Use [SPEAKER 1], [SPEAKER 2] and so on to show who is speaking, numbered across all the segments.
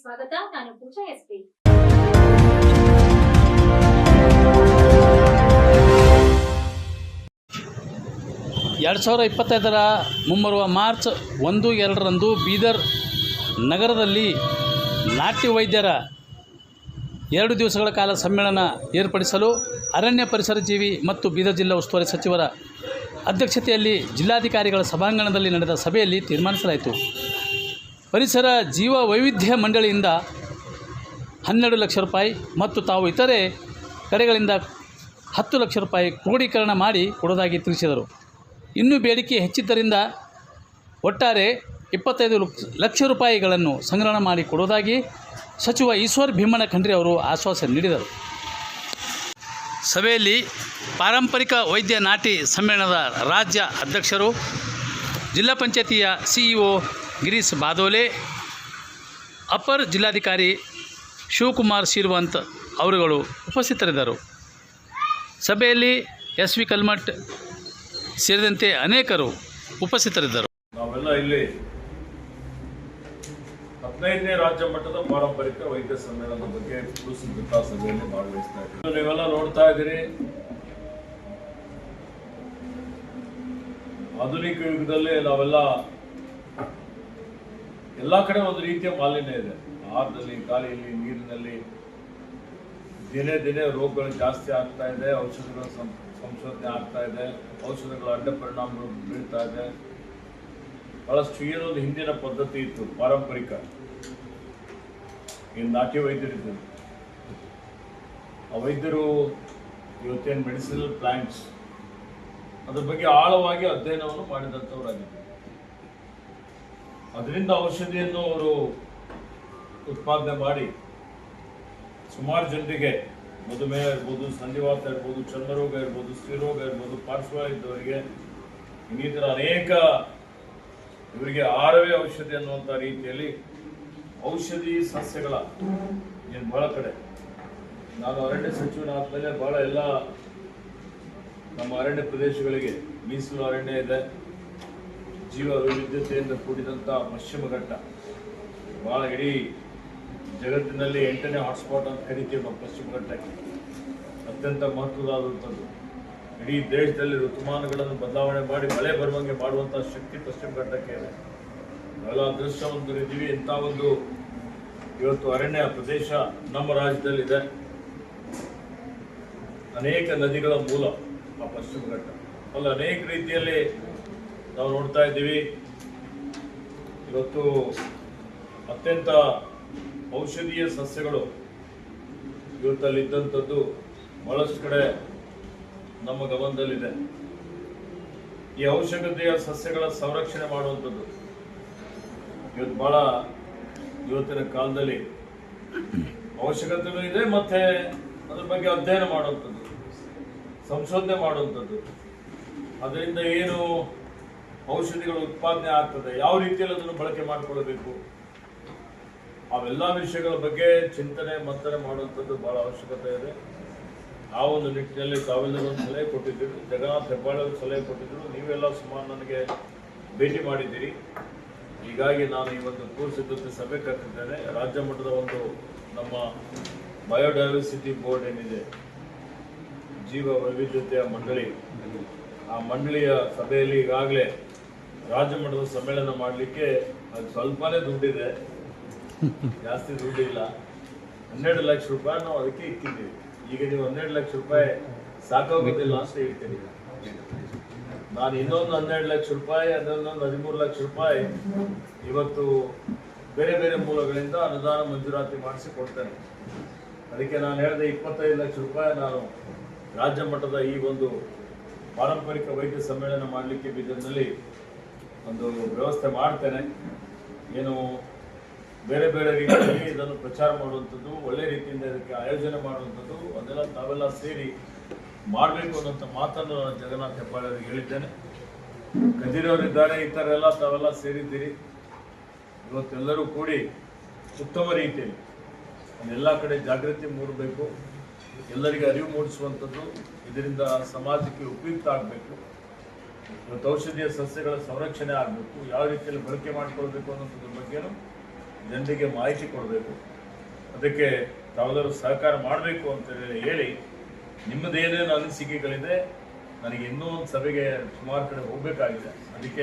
[SPEAKER 1] ಸ್ವಾಗತ. ನಾನು ಪೂಜಾ ಎಸ್ಪಿ.
[SPEAKER 2] ಎರಡು ಸಾವಿರ ಇಪ್ಪತ್ತೈದರ ಮುಂಬರುವ ಮಾರ್ಚ್ ಒಂದು, ಎರಡರಂದು ಬೀದರ್ ನಗರದಲ್ಲಿ ನಾಟ್ಯ ವೈದ್ಯರ ಎರಡು ದಿವಸಗಳ ಕಾಲ ಸಮ್ಮೇಳನ ಏರ್ಪಡಿಸಲು ಅರಣ್ಯ ಪರಿಸರ ಜೀವಿ ಮತ್ತು ಬೀದರ್ ಜಿಲ್ಲಾ ಉಸ್ತುವಾರಿ ಸಚಿವರ ಅಧ್ಯಕ್ಷತೆಯಲ್ಲಿ ಜಿಲ್ಲಾಧಿಕಾರಿಗಳ ಸಭಾಂಗಣದಲ್ಲಿ ನಡೆದ ಸಭೆಯಲ್ಲಿ ತೀರ್ಮಾನಿಸಲಾಯಿತು. ಪರಿಸರ ಜೀವ ವೈವಿಧ್ಯ ಮಂಡಳಿಯಿಂದ ಹನ್ನೆರಡು ಲಕ್ಷ ರೂಪಾಯಿ ಮತ್ತು ತಾವು ಇತರೆ ಕಡೆಗಳಿಂದ ಹತ್ತು ಲಕ್ಷ ರೂಪಾಯಿ ಕ್ರೋಢೀಕರಣ ಮಾಡಿ ಕೊಡೋದಾಗಿ ತಿಳಿಸಿದರು. ಇನ್ನೂ ಬೇಡಿಕೆ ಹೆಚ್ಚಿದ್ದರಿಂದ ಒಟ್ಟಾರೆ ಇಪ್ಪತ್ತೈದು ಲಕ್ಷ- ರೂಪಾಯಿಗಳನ್ನು ಸಂಗ್ರಹಣ ಮಾಡಿ ಕೊಡೋದಾಗಿ ಸಚಿವ ಈಶ್ವರ್ ಭೀಮಣ್ಣ ಖಂಡ್ರಿ ಅವರು ಆಶ್ವಾಸನೆ ನೀಡಿದರು. ಸಭೆಯಲ್ಲಿ ಪಾರಂಪರಿಕ ವೈದ್ಯ ನಾಟಿ ಸಮ್ಮೇಳನದ ರಾಜ್ಯ ಅಧ್ಯಕ್ಷರು, ಜಿಲ್ಲಾ ಪಂಚಾಯತಿಯ ಸಿಇಒ ಗಿರೀಶ್ ಬಾದೋಲೆ, ಅಪರ್ ಜಿಲ್ಲಾಧಿಕಾರಿ ಶಿವಕುಮಾರ್ ಶಿರ್ವಂತ್ ಅವರುಗಳು ಉಪಸ್ಥಿತರಿದ್ದರು. ಸಭೆಯಲ್ಲಿ ಎಸ್ ವಿ ಕಲ್ಮಠ್ ಸೇರಿದಂತೆ ಅನೇಕರು ಉಪಸ್ಥಿತರಿದ್ದರು.
[SPEAKER 3] ನಾವೆಲ್ಲ ಇಲ್ಲಿ ಹದಿನೈದನೇ ರಾಜ್ಯ ಮಟ್ಟದ ಪಾರಂಪರಿಕ ವೈದ್ಯ ಸಮ್ಮೇಳನದ ಬಗ್ಗೆ ಕುರು ಸಿದ್ಧತಾ ಸಭೆಯಲ್ಲಿ ಭಾಗವಹಿಸ್ತಾ ಇದ್ದೀವಿ. ನೀವೆಲ್ಲ ನೋಡ್ತಾ ಇದ್ದೀರಿ. ಆಧುನಿಕ ಯುಗದಲ್ಲಿ ನಾವೆಲ್ಲ ಎಲ್ಲಾ ಕಡೆ ಒಂದು ರೀತಿಯ ಮಾಲಿನ್ಯ ಇದೆ. ಆಹಾರದಲ್ಲಿ ಗಾಳಿಯಲ್ಲಿ, ನೀರಿನಲ್ಲಿ ದಿನೇ ದಿನೇ ರೋಗಗಳು ಜಾಸ್ತಿ ಆಗ್ತಾ ಇದೆ, ಔಷಧಿಗಳ ಸಂಶೋಧನೆ ಆಗ್ತಾ ಇದೆ, ಔಷಧಗಳ ಅಡ್ಡ ಪರಿಣಾಮಗಳು ಬೀಳ್ತಾ ಇದೆ. ಬಹಳಷ್ಟು ಏನೊಂದು ಹಿಂದಿನ ಪದ್ಧತಿ ಇತ್ತು, ಪಾರಂಪರಿಕ. ಏನು ನಾಟಿ ವೈದ್ಯರಿದ್ದರು. ಆ ವೈದ್ಯರು ಇವತ್ತೇನು ಮೆಡಿಸಿನಲ್ ಪ್ಲಾಂಟ್ಸ್, ಅದ್ರ ಬಗ್ಗೆ ಆಳವಾಗಿ ಅಧ್ಯಯನವನ್ನು ಮಾಡಿದಂಥವರಾಗಿದ್ದರು. ಅದರಿಂದ ಔಷಧಿಯನ್ನು ಅವರು ಉತ್ಪಾದನೆ ಮಾಡಿ ಸುಮಾರು ಜನರಿಗೆ ಮಧುಮೇಹ ಇರ್ಬೋದು, ಸಂಧಿವಾತ ಇರ್ಬೋದು, ಚರ್ಮರೋಗ ಇರ್ಬೋದು, ಸ್ತ್ರೀರೋಗ ಇರ್ಬೋದು, ಪಾರ್ಶ್ವ ಇದ್ದವರಿಗೆ, ಇನ್ನಿತರ ಅನೇಕ ಇವರಿಗೆ ಆರವೇ ಔಷಧಿ ಅನ್ನುವಂಥ ರೀತಿಯಲ್ಲಿ ಔಷಧಿ ಸಸ್ಯಗಳ ಏನು ಬಹಳ ಕಡೆ. ನಾನು ಅರಣ್ಯ ಸಚಿವನಾದಮೇಲೆ ಬಹಳ ಎಲ್ಲ ನಮ್ಮ ಅರಣ್ಯ ಪ್ರದೇಶಗಳಿಗೆ ಮೀಸಲು ಅರಣ್ಯ ಇದೆ. ಜೀವ ವೈವಿಧ್ಯತೆಯಿಂದ ಕೂಡಿದಂಥ ಪಶ್ಚಿಮ ಘಟ್ಟ. ಬಹಳ ಇಡೀ ಜಗತ್ತಿನಲ್ಲಿ ಎಂಟನೇ ಹಾಟ್ಸ್ಪಾಟ್ ಅಂತ ಕರಿತೀವಿ ನಾವು ಪಶ್ಚಿಮ ಘಟ್ಟಕ್ಕೆ. ಅತ್ಯಂತ ಮಹತ್ವದಾದಂಥದ್ದು. ಇಡೀ ದೇಶದಲ್ಲಿ ಋತುಮಾನಗಳನ್ನು ಬದಲಾವಣೆ ಮಾಡಿ ಮಳೆ ಬರುವಂಗೆ ಮಾಡುವಂಥ ಶಕ್ತಿ ಪಶ್ಚಿಮ ಘಟ್ಟಕ್ಕೆ ಇದೆ. ನಾವೆಲ್ಲ ಅದೃಷ್ಟವಂತರಿದ್ದೀವಿ ಇಂಥ ಒಂದು ಇವತ್ತು ಅರಣ್ಯ ಪ್ರದೇಶ ನಮ್ಮ ರಾಜ್ಯದಲ್ಲಿದೆ. ಅನೇಕ ನದಿಗಳ ಮೂಲ ಆ ಪಶ್ಚಿಮ ಘಟ್ಟ. ಅಲ್ಲಿ ಅನೇಕ ರೀತಿಯಲ್ಲಿ ನಾವು ನೋಡ್ತಾ ಇದ್ದೀವಿ. ಇವತ್ತು ಅತ್ಯಂತ ಔಷಧೀಯ ಸಸ್ಯಗಳು ಇವತ್ತಲ್ಲಿ ಇದ್ದಂಥದ್ದು ಬಹಳಷ್ಟು ಕಡೆ ನಮ್ಮ ಗಮನದಲ್ಲಿದೆ. ಈ ಔಷಧೀಯ ಸಸ್ಯಗಳ ಸಂರಕ್ಷಣೆ ಮಾಡುವಂಥದ್ದು ಇವತ್ತು ಬಹಳ ಇವತ್ತಿನ ಕಾಲದಲ್ಲಿ ಅವಶ್ಯಕತೆಯೂ ಇದೆ ಮತ್ತೆ ಅದ್ರ ಬಗ್ಗೆ ಅಧ್ಯಯನ ಮಾಡುವಂಥದ್ದು, ಸಂಶೋಧನೆ ಮಾಡುವಂಥದ್ದು. ಅದರಿಂದ ಏನು ಔಷಧಿಗಳು ಉತ್ಪಾದನೆ ಆಗ್ತದೆ, ಯಾವ ರೀತಿಯಲ್ಲಿ ಅದನ್ನು ಬಳಕೆ ಮಾಡಿಕೊಳ್ಳಬೇಕು. ಅವೆಲ್ಲ ವಿಷಯಗಳ ಬಗ್ಗೆ ಚಿಂತನೆ, ಮಂಥನೆ ಮಾಡುವಂಥದ್ದು ಬಹಳ ಅವಶ್ಯಕತೆ ಇದೆ. ಆ ಒಂದು ನಿಟ್ಟಿನಲ್ಲಿ ತಾವೆಲ್ಲರೂ ಸಲಹೆ ಕೊಟ್ಟಿದ್ದೀರಿ. ಜಗನ್ನಾಥ್ ಹೆಬ್ಬಾಳೆ ಸಲಹೆ ಕೊಟ್ಟಿದ್ದರು. ನೀವೆಲ್ಲ ಸುಮಾರು ನನಗೆ ಭೇಟಿ ಮಾಡಿದ್ದೀರಿ. ಹೀಗಾಗಿ ನಾನು ಈ ಒಂದು ಪೂರ್ವ ಸಿದ್ಧತೆ ಸಭೆ ಕರೆದಿದ್ದೇನೆ ರಾಜ್ಯ ಮಟ್ಟದ ಒಂದು ನಮ್ಮ ಬಯೋಡೈವರ್ಸಿಟಿ ಬೋರ್ಡ್ ಏನಿದೆ, ಜೀವ ವೈವಿಧ್ಯತೆಯ ಮಂಡಳಿ. ಆ ಮಂಡಳಿಯ ಸಭೆಯಲ್ಲಿ ಈಗಾಗಲೇ ರಾಜ್ಯ ಮಟ್ಟದ ಸಮ್ಮೇಳನ ಮಾಡಲಿಕ್ಕೆ ಅದು ಸ್ವಲ್ಪನೇ ದುಡ್ಡಿದೆ. ಜಾಸ್ತಿ ದುಡ್ಡಿಲ್ಲ. ಹನ್ನೆರಡು ಲಕ್ಷ ರೂಪಾಯಿ ನಾವು ಅದಕ್ಕೆ ಇಕ್ಕಿದ್ದೀವಿ ಈಗ ನೀವು ಹನ್ನೆರಡು ಲಕ್ಷ ರೂಪಾಯಿ ಸಾಕಾಗೋದಿಲ್ಲ ಅಂತ ಹೇಳ್ತೀನಿ. ನಾನು ಇನ್ನೊಂದು ಹನ್ನೆರಡು ಲಕ್ಷ ರೂಪಾಯಿ, ಅದನ್ನೊಂದು ಹದಿಮೂರು ಲಕ್ಷ ರೂಪಾಯಿ ಇವತ್ತು ಬೇರೆ ಬೇರೆ ಮೂಲಗಳಿಂದ ಅನುದಾನ ಮಂಜೂರಾತಿ ಮಾಡಿಸಿ ಕೊಡ್ತೇನೆ. ಅದಕ್ಕೆ ನಾನು ಹೇಳಿದೆ ಇಪ್ಪತ್ತೈದು ಲಕ್ಷ ರೂಪಾಯಿ ನಾನು ರಾಜ್ಯ ಮಟ್ಟದ ಈ ಒಂದು ಪಾರಂಪರಿಕ ವೈದ್ಯ ಸಮ್ಮೇಳನ ಮಾಡಲಿಕ್ಕೆ ಬೀದರ್ನಲ್ಲಿ ಒಂದು ವ್ಯವಸ್ಥೆ ಮಾಡ್ತೇನೆ. ಏನು ಬೇರೆ ಬೇರೆ ರೀತಿಯಲ್ಲಿ ಇದನ್ನು ಪ್ರಚಾರ ಮಾಡುವಂಥದ್ದು, ಒಳ್ಳೆ ರೀತಿಯಿಂದ ಇದಕ್ಕೆ ಆಯೋಜನೆ ಮಾಡುವಂಥದ್ದು, ಅದೆಲ್ಲ ತಾವೆಲ್ಲ ಸೇರಿ ಮಾಡಬೇಕು ಅನ್ನೋಂಥ ಮಾತನ್ನು ನಾನು ಜಗನ್ನಾಥ್ ಹೇಳಿದ್ದೇನೆ. ಕದಿರವರಿದ್ದಾರೆ ಈ ಥರ ಎಲ್ಲ ತಾವೆಲ್ಲ ಸೇರಿದ್ದೀರಿ. ಇವತ್ತೆಲ್ಲರೂ ಕೂಡಿ ಉತ್ತಮ ರೀತಿಯಲ್ಲಿ ಎಲ್ಲ ಕಡೆ ಜಾಗೃತಿ ಮೂಡಬೇಕು, ಎಲ್ಲರಿಗೆ ಅರಿವು ಮೂಡಿಸುವಂಥದ್ದು, ಇದರಿಂದ ಸಮಾಜಕ್ಕೆ ಉಪಯುಕ್ತ ಆಗಬೇಕು. ಇವತ್ತು ಔಷಧೀಯ ಸಸ್ಯಗಳ ಸಂರಕ್ಷಣೆ ಆಗಬೇಕು ಯಾವ ರೀತಿಯಲ್ಲಿ ಬಳಕೆ ಮಾಡಿಕೊಳ್ಬೇಕು ಅನ್ನೋದ್ರ ಬಗ್ಗೆನೂ ಜನರಿಗೆ ಮಾಹಿತಿ ಕೊಡಬೇಕು. ಅದಕ್ಕೆ ತಾವೆಲ್ಲರೂ ಸಹಕಾರ ಮಾಡಬೇಕು ಅಂತ ಹೇಳಿ- ಹೇಳಿ ನಿಮ್ಮದೇನೇನು ಅನಿಸಿಕೆಗಳಿದೆ ನನಗೆ ಇನ್ನೂ ಒಂದು ಸಭೆಗೆ ಸುಮಾರು ಕಡೆ ಹೋಗಬೇಕಾಗಿದೆ. ಅದಕ್ಕೆ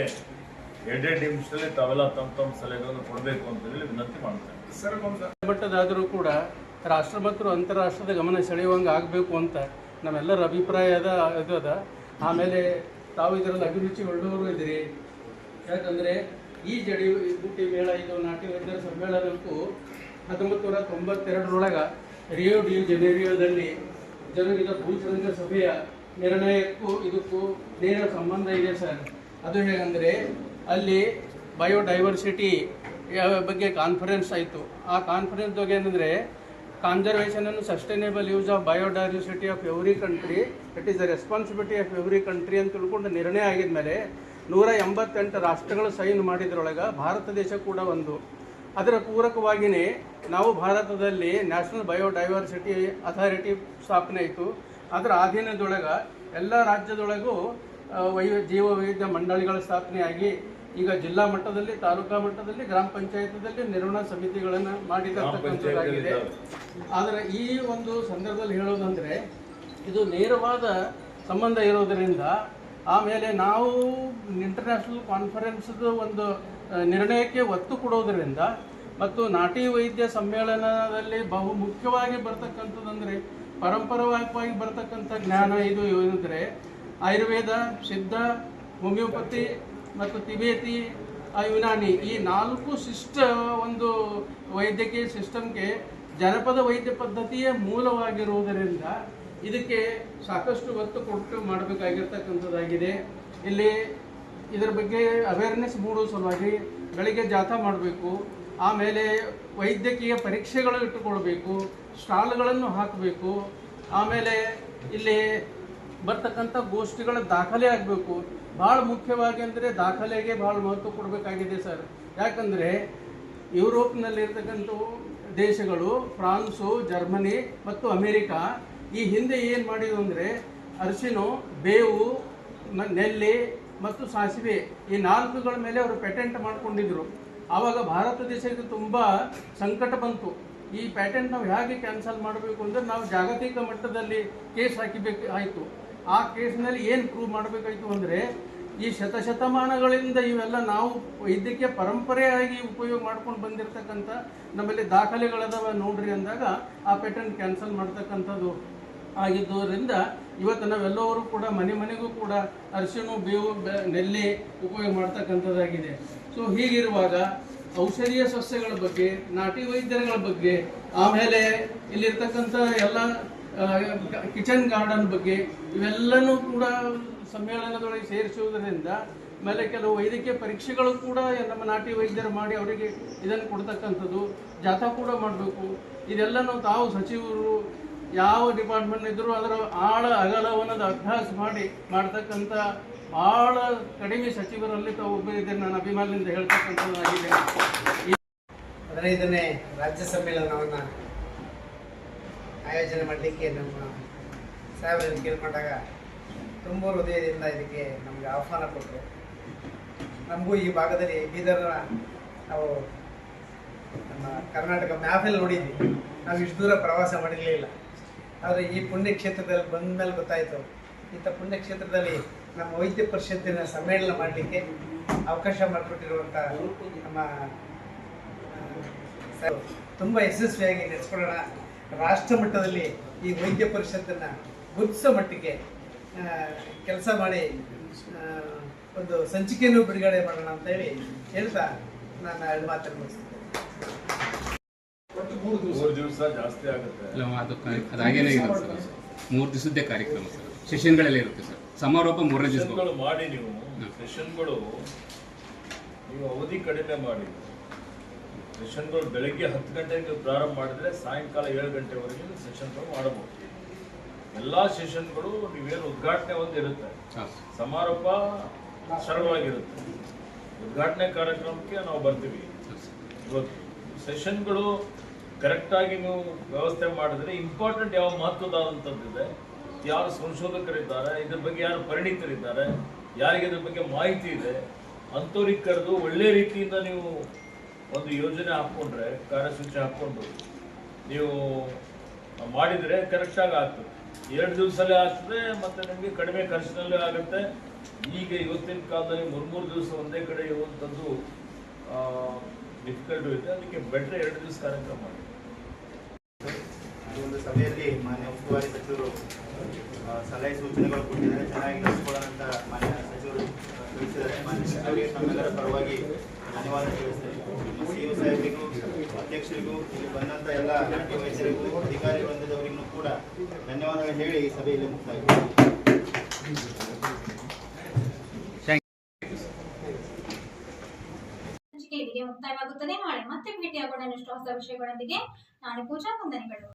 [SPEAKER 3] ಎರಡೆರಡು ನಿಮಿಷದಲ್ಲಿ ತಾವೆಲ್ಲ ತಮ್ಮ ತಮ್ಮ ಸಲಹೆಗಳನ್ನು ಕೊಡಬೇಕು ಅಂತ ಹೇಳಿ ವಿನಂತಿ ಮಾಡ್ತೇನೆ.
[SPEAKER 4] ಮಟ್ಟದಾದರೂ ಕೂಡ ರಾಷ್ಟ್ರ ಮತ್ತು ಅಂತಾರಾಷ್ಟ್ರದ ಗಮನ ಸೆಳೆಯುವಂಗೆ ಆಗಬೇಕು ಅಂತ ನಮ್ಮೆಲ್ಲರ ಅಭಿಪ್ರಾಯ ಅದ ಅದು ಅದ. ಆಮೇಲೆ ತಾವು ಇದರಲ್ಲಿ ಅಭಿರುಚಿ ಉಳ್ಳವರು ಇದ್ದೀರಿ. ಯಾಕಂದರೆ ಈ ಜಡಿ ಬೂಟಿ ಮೇಳ, ಇದು ನಾಟಿ ವೈದ್ಯರ ಸಮ್ಮೇಳನಕ್ಕೂ ಹತ್ತೊಂಬತ್ತು ನೂರ ತೊಂಬತ್ತೆರಡರೊಳಗೆ ರಿಯೋ ಡಿ ಜನೇರಿಯೋದಲ್ಲಿ ಜರುಗಿದ ಭೂಸಂಘ ಸಭೆಯ ನಿರ್ಣಯಕ್ಕೂ ಇದಕ್ಕೂ ನೇರ ಸಂಬಂಧ ಇದೆ ಸರ್. ಅದು ಹೇಗಂದರೆ ಅಲ್ಲಿ ಬಯೋಡೈವರ್ಸಿಟಿ ಬಗ್ಗೆ ಕಾನ್ಫರೆನ್ಸ್ ಆಯಿತು. ಆ ಕಾನ್ಫರೆನ್ಸ್ ಬಗ್ಗೆ ಏನಂದರೆ ಕಾನ್ಸರ್ವೇಷನ್ ಅನ್ನು sustainable use of biodiversity of every country it is the responsibility of every country ಅಂತ ತಿಳ್ಕೊಂಡು ನಿರ್ಣಯ ಆಗಿದ್ಮೇಲೆ ನೂರ ಎಂಬತ್ತೆಂಟು ರಾಷ್ಟ್ರಗಳು ಸೈನ್ ಮಾಡಿದ್ರೊಳಗೆ ಭಾರತ ದೇಶ ಕೂಡ ಒಂದು. ಅದರ ಪೂರಕವಾಗಿಯೇ ನಾವು ಭಾರತದಲ್ಲಿ ನ್ಯಾಷನಲ್ ಬಯೋಡೈವರ್ಸಿಟಿ ಅಥಾರಿಟಿ ಸ್ಥಾಪನೆ ಆಯಿತು. ಅದರ ಅಧೀನದೊಳಗೆ ಎಲ್ಲ ರಾಜ್ಯದೊಳಗೂ ಜೀವ ವೈವಿಧ್ಯ ಮಂಡಳಿಗಳ ಸ್ಥಾಪನೆಯಾಗಿ ಈಗ ಜಿಲ್ಲಾ ಮಟ್ಟದಲ್ಲಿ ತಾಲೂಕಾ ಮಟ್ಟದಲ್ಲಿ ಗ್ರಾಮ ಪಂಚಾಯತದಲ್ಲಿ ನಿರ್ವಹಣಾ ಸಮಿತಿಗಳನ್ನು ಮಾಡಿದಂತಹ ಆದರೆ ಈ ಒಂದು ಸಂದರ್ಭದಲ್ಲಿ ಹೇಳೋದಂದರೆ ಇದು ನೇರವಾದ ಸಂಬಂಧ ಇರೋದರಿಂದ ಆಮೇಲೆ ನಾವು ಇಂಟರ್ನ್ಯಾಷನಲ್ ಕಾನ್ಫರೆನ್ಸ್ದು ಒಂದು ನಿರ್ಣಯಕ್ಕೆ ಒತ್ತು ಕೊಡೋದರಿಂದ ಮತ್ತು ನಾಟಿ ವೈದ್ಯ ಸಮ್ಮೇಳನದಲ್ಲಿ ಬಹು ಮುಖ್ಯವಾಗಿ ಬರ್ತಕ್ಕಂಥದ್ದಂದರೆ ಪರಂಪರವಾಗಿ ಬರ್ತಕ್ಕಂಥ ಜ್ಞಾನ ಇದು ಏನಂದರೆ ಆಯುರ್ವೇದ, ಸಿದ್ಧ, ಹೋಮಿಯೋಪತಿ ಮತ್ತು ತಿಬೇತಿ ಯುನಾನಿ ಈ ನಾಲ್ಕು ಸಿಸ್ಟ ಒಂದು ವೈದ್ಯಕೀಯ ಸಿಸ್ಟಮ್ಗೆ ಜನಪದ ವೈದ್ಯ ಪದ್ಧತಿಯೇ ಮೂಲವಾಗಿರುವುದರಿಂದ ಇದಕ್ಕೆ ಸಾಕಷ್ಟು ಒತ್ತು ಕೊಟ್ಟು ಮಾಡಬೇಕಾಗಿರ್ತಕ್ಕಂಥದ್ದಾಗಿದೆ. ಇಲ್ಲಿ ಇದರ ಬಗ್ಗೆ ಅವೇರ್ನೆಸ್ ಮೂಡುವ ಸಲುವಾಗಿ ಬೆಳಿಗ್ಗೆ ಜಾಥಾ ಮಾಡಬೇಕು. ಆಮೇಲೆ ವೈದ್ಯಕೀಯ ಪರೀಕ್ಷೆಗಳು ಇಟ್ಟುಕೊಳ್ಬೇಕು. ಸ್ಟಾಲ್ಗಳನ್ನು ಹಾಕಬೇಕು. ಆಮೇಲೆ ಇಲ್ಲಿ ಬರ್ತಕ್ಕಂಥ ಗೋಷ್ಠಿಗಳ ದಾಖಲೆ ಆಗಬೇಕು. ಭಾಳ ಮುಖ್ಯವಾಗಿ ಅಂದರೆ ದಾಖಲೆಗೆ ಭಾಳ ಮಹತ್ವ ಕೊಡಬೇಕಾಗಿದೆ ಸರ್. ಯಾಕಂದರೆ ಯುರೋಪ್ನಲ್ಲಿರ್ತಕ್ಕಂಥ ದೇಶಗಳು ಫ್ರಾನ್ಸು, ಜರ್ಮನಿ ಮತ್ತು ಅಮೇರಿಕಾ ಈ ಹಿಂದೆ ಏನು ಮಾಡಿದ್ವು ಅಂದರೆ ಅರಿಶಿನು, ಬೇವು ನೆಲ್ಲಿ ಮತ್ತು ಸಾಸಿವೆ ಈ ನಾಲ್ಕುಗಳ ಮೇಲೆ ಅವರು ಪೇಟೆಂಟ್ ಮಾಡ್ಕೊಂಡಿದ್ರು. ಆವಾಗ ಭಾರತ ದೇಶಕ್ಕೆ ತುಂಬ ಸಂಕಟ ಬಂತು. ಈ ಪ್ಯಾಟೆಂಟ್ ನಾವು ಹೇಗೆ ಕ್ಯಾನ್ಸಲ್ ಮಾಡಬೇಕು ಅಂದರೆ ನಾವು ಜಾಗತಿಕ ಮಟ್ಟದಲ್ಲಿ ಕೇಸ್ ಹಾಕಿಬೇಕು, ಆಯಿತು. ಆ ಕೇಸ್ನಲ್ಲಿ ಏನು ಪ್ರೂವ್ ಮಾಡಬೇಕಾಯಿತು ಅಂದರೆ ಈ ಶತಶತಮಾನಗಳಿಂದ ಇವೆಲ್ಲ ನಾವು ವೈದ್ಯಕೀಯ ಪರಂಪರೆಯಾಗಿ ಉಪಯೋಗ ಮಾಡ್ಕೊಂಡು ಬಂದಿರತಕ್ಕಂಥ ನಮ್ಮಲ್ಲಿ ದಾಖಲೆಗಳದಾವ ನೋಡ್ರಿ ಅಂದಾಗ ಆ ಪೇಟೆಂಟ್ ಕ್ಯಾನ್ಸಲ್ ಮಾಡ್ತಕ್ಕಂಥದ್ದು ಆಗಿದ್ದರಿಂದ ಇವತ್ತು ನಾವೆಲ್ಲರೂ ಕೂಡ ಮನೆ ಮನೆಗೂ ಕೂಡ ಅರಿಶಿಣ, ಬೇವು ನೆಲ್ಲಿ ಉಪಯೋಗ ಮಾಡ್ತಕ್ಕಂಥದ್ದಾಗಿದೆ. ಸೊ ಹೀಗಿರುವಾಗ ಔಷಧೀಯ ಸಸ್ಯಗಳ ಬಗ್ಗೆ, ನಾಟಿ ವೈದ್ಯರುಗಳ ಬಗ್ಗೆ, ಆಮೇಲೆ ಇಲ್ಲಿರ್ತಕ್ಕಂಥ ಎಲ್ಲ ಕಿಚನ್ ಗಾರ್ಡನ್ ಬಗ್ಗೆ ಇವೆಲ್ಲನೂ ಕೂಡ ಸಮ್ಮೇಳನದೊಳಗೆ ಸೇರಿಸುವುದರಿಂದ ಆಮೇಲೆ ಕೆಲವು ವೈದ್ಯಕೀಯ ಪರೀಕ್ಷೆಗಳು ಕೂಡ ನಮ್ಮ ನಾಟಿ ವೈದ್ಯರು ಮಾಡಿ ಅವರಿಗೆ ಇದನ್ನು ಕೊಡ್ತಕ್ಕಂಥದ್ದು, ಜಾಥಾ ಕೂಡ ಮಾಡಬೇಕು. ಇದೆಲ್ಲನೂ ತಾವು ಸಚಿವರು ಯಾವ ಡಿಪಾರ್ಟ್ಮೆಂಟ್ ಇದ್ದರೂ ಅದರ ಆಳ ಅಗಲವನ್ನು ಅಭ್ಯಾಸ ಮಾಡಿ, ಮಾಡ್ತಕ್ಕಂಥ ಭಾಳ ಕಡಿಮೆ ಸಚಿವರಲ್ಲಿ ತಾವು ಒಬ್ಬರಿದ್ದೇನೆ ನಾನು ಅಭಿಮಾನದಿಂದ ಹೇಳ್ತಕ್ಕಂಥದ್ದಾಗಿದೆ
[SPEAKER 5] ಹದಿನೈದನೇ ರಾಜ್ಯ ಸಮ್ಮೇಳನವನ್ನು ಆಯೋಜನೆ ಮಾಡಲಿಕ್ಕೆ ನಮ್ಮ ಸಾಹೇಬರನ್ನು ಕೇಳ್ಕೊಂಡಾಗ ತುಂಬ ಹೃದಯದಿಂದ ಇದಕ್ಕೆ ನಮಗೆ ಆಹ್ವಾನ ಕೊಟ್ಟರು. ನಮಗೂ ಈ ಭಾಗದಲ್ಲಿ ಬೀದರ್ನ ನಾವು ನಮ್ಮ ಕರ್ನಾಟಕ ಮ್ಯಾಪಲ್ಲಿ ನೋಡಿದ್ವಿ. ನಾವು ಇಷ್ಟು ದೂರ ಪ್ರವಾಸ ಮಾಡಿರಲಿಲ್ಲ. ಆದರೆ ಈ ಪುಣ್ಯಕ್ಷೇತ್ರದಲ್ಲಿ ಬಂದ ಮೇಲೆ ಗೊತ್ತಾಯಿತು. ಇಂಥ ಪುಣ್ಯಕ್ಷೇತ್ರದಲ್ಲಿ ನಮ್ಮ ವೈದ್ಯ ಪರಿಷತ್ತಿನ ಸಮ್ಮೇಳನ ಮಾಡಲಿಕ್ಕೆ ಅವಕಾಶ ಮಾಡಿಕೊಟ್ಟಿರುವಂಥ ನಮ್ಮ ತುಂಬ ಯಶಸ್ವಿಯಾಗಿ ನಡೆಸ್ಕೊಳ್ಳೋಣ. ರಾಷ್ಟ್ರ ಮಟ್ಟದಲ್ಲಿ ಈ ವೈದ್ಯ ಪರಿಷತ್ತನ್ನು ಗುರುತಿಸೋ ಮಟ್ಟಿಗೆ ಕೆಲಸ ಮಾಡಿ ಒಂದು ಸಂಚಿಕೆಯನ್ನು ಬಿಡುಗಡೆ ಮಾಡೋಣ ಅಂತ ಹೇಳಿ ಹೇಳ್ತಾ ನಾನು ಎರಡು ಮಾತನ್ನು
[SPEAKER 3] ಮೂರು ದಿವಸ. ಜಾಸ್ತಿ ಆಗುತ್ತೆ.
[SPEAKER 6] ಇಲ್ಲ ಅದು ಕಾರ್ಯ- ಅದು ಹಾಗೇನೇ ಇರುತ್ತೆ ಸರ್. ಮೂರು ದಿವಸದ್ದೇ ಕಾರ್ಯಕ್ರಮ ಸರ್. ಸೆಷನ್ಗಳೆಲ್ಲ ಇರುತ್ತೆ ಸರ್. ಸಮಾರೋಪ ಮೂರನೇ ದಿವಸ
[SPEAKER 3] ಸೆಷನ್ಗಳು ಮಾಡಿ ನೀವು. ಸೆಷನ್ಗಳು ನೀವು ಅವಧಿ ಕಡಿಮೆ ಮಾಡಿ. ಸೆಷನ್ಗಳು ಬೆಳಗ್ಗೆ ಹತ್ತು ಗಂಟೆಗೆ ಪ್ರಾರಂಭ ಮಾಡಿದ್ರೆ ಸಾಯಂಕಾಲ ಏಳು ಗಂಟೆವರೆಗೆ ಸೆಷನ್ಗಳು ಮಾಡಬಹುದು. ಎಲ್ಲ ಸೆಷನ್ಗಳು ನೀವೇನು ಉದ್ಘಾಟನೆ ಒಂದು ಇರುತ್ತೆ.
[SPEAKER 6] ಹಾಂ.
[SPEAKER 3] ಸಮಾರೋಪ ಸರಳವಾಗಿರುತ್ತೆ ಉದ್ಘಾಟನೆ ಕಾರ್ಯಕ್ರಮಕ್ಕೆ ನಾವು ಬರ್ತೀವಿ. ಇವತ್ತು ಸೆಷನ್ಗಳು ಕರೆಕ್ಟಾಗಿ ನೀವು ವ್ಯವಸ್ಥೆ ಮಾಡಿದ್ರೆ ಇಂಪಾರ್ಟೆಂಟ್ ಯಾವ ಮಹತ್ವದಾದಂಥದ್ದಿದೆ ಯಾರು ಸಂಶೋಧಕರಿದ್ದಾರೆ, ಇದ್ರ ಬಗ್ಗೆ ಯಾರು ಪರಿಣಿತರಿದ್ದಾರೆ, ಯಾರಿಗೆ ಇದ್ರ ಬಗ್ಗೆ ಮಾಹಿತಿ ಇದೆ, ಅಂಥವ್ರಿಗೆ ಕರೆದು ಒಳ್ಳೆ ರೀತಿಯಿಂದ ನೀವು ಒಂದು ಯೋಜನೆ ಹಾಕ್ಕೊಂಡ್ರೆ, ಕಾರ್ಯಸೂಚಿ ಹಾಕ್ಕೊಂಡು ನೀವು ಮಾಡಿದರೆ ಕರೆಕ್ಟಾಗಿ ಆಗ್ತದೆ. ಎರಡು ದಿವಸಲ್ಲೇ ಆಗ್ತದೆ, ಮತ್ತು ನಿಮಗೆ ಕಡಿಮೆ ಖರ್ಚಿನಲ್ಲೇ ಆಗುತ್ತೆ. ಈಗ ಇವತ್ತಿನ ಕಾಲದಲ್ಲಿ ಮೂರು ಮೂರು ದಿವಸ ಒಂದೇ ಕಡೆ ಇರುವಂಥದ್ದು ಡಿಫಿಕಲ್ಟು ಇದೆ ಅದಕ್ಕೆ ಬೆಟ್ರೆ ಎರಡು ದಿವಸ ಕಾರ್ಯಕ್ರಮ ಮಾಡಿ.
[SPEAKER 7] ಒಂದು ಸಭೆಯಲ್ಲಿ ಮಾನ್ಯ ಉಸ್ತುವಾರಿ ಸಚಿವರು ಸಲಹೆ ಸೂಚನೆಗಳು ಕೊಟ್ಟಿದ್ದಾರೆ. ಚೆನ್ನಾಗಿ ನಡೆಸ್ಕೊಳ್ಳೋಣ ಅಂತ ಮಾನ್ಯ ಸಚಿವರು ತಿಳಿಸಿದ್ದಾರೆ. ಮಾನ್ಯ ಸಚಿವರಿಗೆ ತಮ್ಮೆಲ್ಲರ ಪರವಾಗಿ ಧನ್ಯವಾದ ತಿಳಿಸ್ತೇನೆ. ಸಿ ಎಂ ಸಾಹೇಬರಿಗೂ, ಅಧ್ಯಕ್ಷರಿಗೂ, ಇಲ್ಲಿ ಬಂದಂಥ ಎಲ್ಲ ವೈದ್ಯರಿಗೂ ಅಧಿಕಾರಿ ವೃಂದದವರಿಗೂ ಕೂಡ ಧನ್ಯವಾದಗಳು ಹೇಳಿ ಈ ಸಭೆಯಲ್ಲಿ ಮುಕ್ತಾಯ
[SPEAKER 1] ಸಂಚಿಕೆ ಮಾಡಿ. ಮತ್ತೆ ಭೇಟಿಯಾಗೋಣ ಇಷ್ಟು ಹೊಸ ವಿಷಯಗಳೊಂದಿಗೆ. ನಾನು ಪೂಜಾ ವಂದನೆಗಳು.